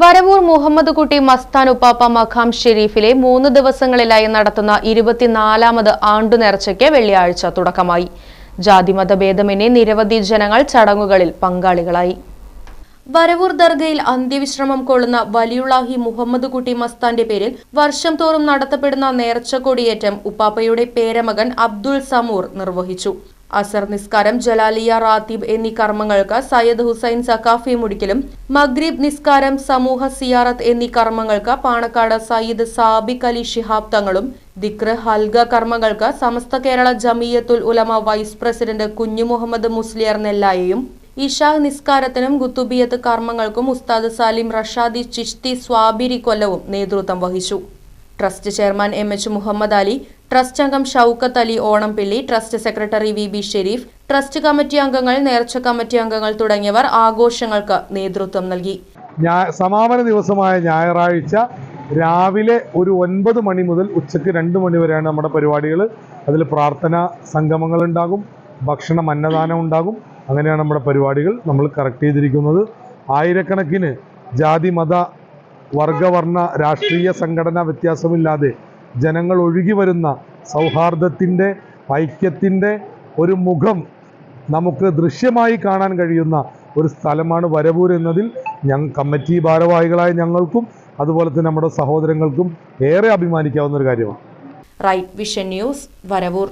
വരവൂർ മുഹമ്മദ് കുട്ടി മസ്താൻ ഉപ്പാപ്പ മഖാം ഷെരീഫിലെ മൂന്ന് ദിവസങ്ങളിലായി നടത്തുന്ന ഇരുപത്തിനാലാമത് ആണ്ടു നേർച്ചയ്ക്ക് വെള്ളിയാഴ്ച തുടക്കമായി. ജാതിമത ഭേദമന്യേ നിരവധി ജനങ്ങൾ ചടങ്ങുകളിൽ പങ്കാളികളായി. വരവൂർ ദർഗയിൽ അന്ത്യവിശ്രമം കൊള്ളുന്ന വലിയുള്ളാഹി മുഹമ്മദ് കുട്ടി മസ്താന്റെ പേരിൽ വർഷം തോറും നടത്തപ്പെടുന്ന നേർച്ച കൊടിയേറ്റം ഉപ്പാപ്പയുടെ പേരമകൻ അബ്ദുൾ സമൂർ നിർവഹിച്ചു. അസർ നിസ്കാരം ജലാലിയ റാത്തീബ് എന്നീ കർമ്മങ്ങൾക്ക് സയ്യദ് ഹുസൈൻ സക്കാഫി മുടിക്കലും മഗ്രീബ് നിസ്കാരം സമൂഹ സിയാറത്ത് എന്നീ കർമ്മങ്ങൾക്ക് പാണക്കാട് സയ്യിദ് സാബിഖ് അലി ഷിഹാബ് തങ്ങളും ദിക്ർ ഹൽഗ കർമ്മങ്ങൾക്ക് സമസ്ത കേരള ജമീയത്തുൽ ഉലമ വൈസ് പ്രസിഡന്റ് കുഞ്ഞു മുഹമ്മദ് മുസ്ലിയർ നെല്ലായെയും ഇഷാഹ് നിസ്കാരത്തിനും ഗുത്തുബിയത്ത് കർമ്മങ്ങൾക്കും ഉസ്താദ് സാലിം റഷാദി ചിഷ്തി സ്വാബിരി കൊല്ലവും നേതൃത്വം വഹിച്ചു. Trust chairman M H Muhammad Ali trust അംഗം Shoukath Ali Onampilly trust secretary V B Sharif trust committee അംഗങ്ങൾ നേർച്ച കമ്മിറ്റി അംഗങ്ങൾ തുടങ്ങിയവർ ആഘോഷങ്ങൾക്ക് നേതൃത്വം നൽകി. സമാപന ദിവസമായ ഞായറാഴ്ച രാവിലെ ഒരു ഒൻപത് മണി മുതൽ ഉച്ചയ്ക്ക് രണ്ട് മണി വരെയാണ് നമ്മുടെ പരിപാടികൾ. അതിൽ പ്രാർത്ഥന സംഗമങ്ങൾ ഉണ്ടാകും ഭക്ഷണം അന്നദാനം ഉണ്ടാകും. അങ്ങനെയാണ് നമ്മുടെ പരിപാടികൾ നമ്മൾ കറക്റ്റ് ചെയ്തിരിക്കുന്നത്. ആയിരക്കണക്കിന് ജാതി മത വർഗവർണ രാഷ്ട്രീയ സംഘടനാ വ്യത്യാസമില്ലാതെ ജനങ്ങൾ ഒഴുകി വരുന്ന സൗഹാർദ്ദത്തിന്റെ ഐക്യത്തിന്റെ ഒരു മുഖം നമുക്ക് ദൃശ്യമായി കാണാൻ കഴിയുന്ന ഒരു സ്ഥലമാണ് വരവൂർ എന്നതിൽ ഞങ്ങൾ കമ്മിറ്റി ഭാരവാഹികളായ ഞങ്ങൾക്കും അതുപോലെ തന്നെ നമ്മുടെ സഹോദരങ്ങൾക്കും ഏറെ അഭിമാനിക്കാവുന്ന ഒരു കാര്യമാണ്. Right Vision News Varavoor.